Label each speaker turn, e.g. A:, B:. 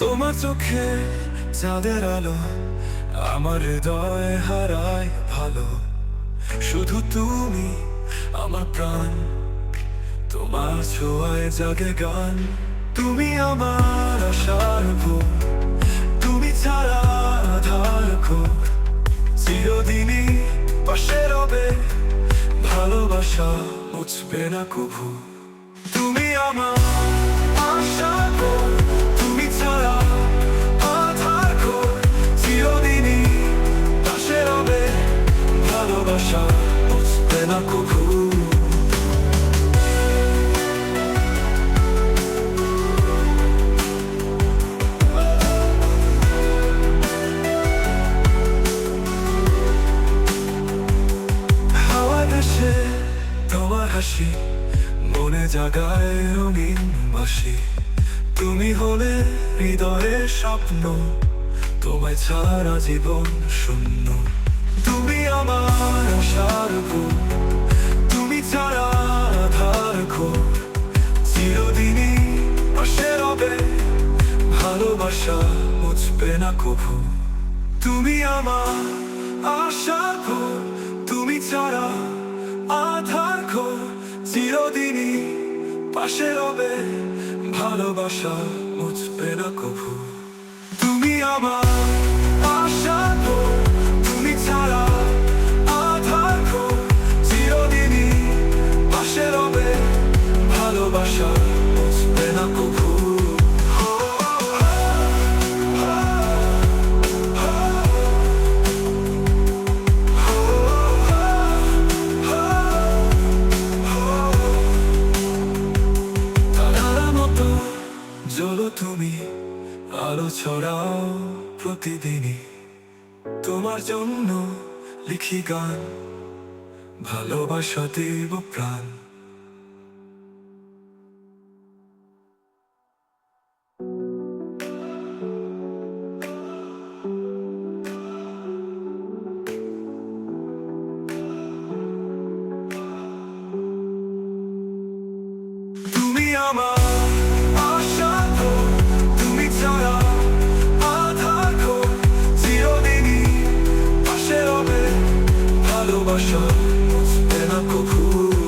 A: তোমার চোখে চাঁদের আলো, আমার হৃদয় হারায় ভালো। শুধু তুমি আমার প্রাণ, তোমার ছোঁয়ায় জাগে গান। তুমি আমার আশার তুমি ছাড়া আধার ঘোর চিরদিনই পাশে রবে ভালোবাসা মুছবে না কুভু তুমি আমার হাসি মনে জাগায় রঙিন বাসি। তুমি হলে হৃদয়ের স্বপ্ন, তোমায় ছাড়া জীবন শূন্য। তুমি আমার আশার তুমি ছাড়া আধার চিরদিনই পাশে রবে, ভালোবাসা মুছবে না কভু। তুমি আমার ঘোর তুমি ছাড়া আধার চিরদিনই পাশে রবে ভালোবাসা মুছবে না কভু তুমি আমার জ্বলো তুমি আলো ছড়াও প্রতিদিনই। তোমার জন্য লিখি গান ভালোবাসা দেব প্রাণ। তুমি আমার আশা এনা কুকুর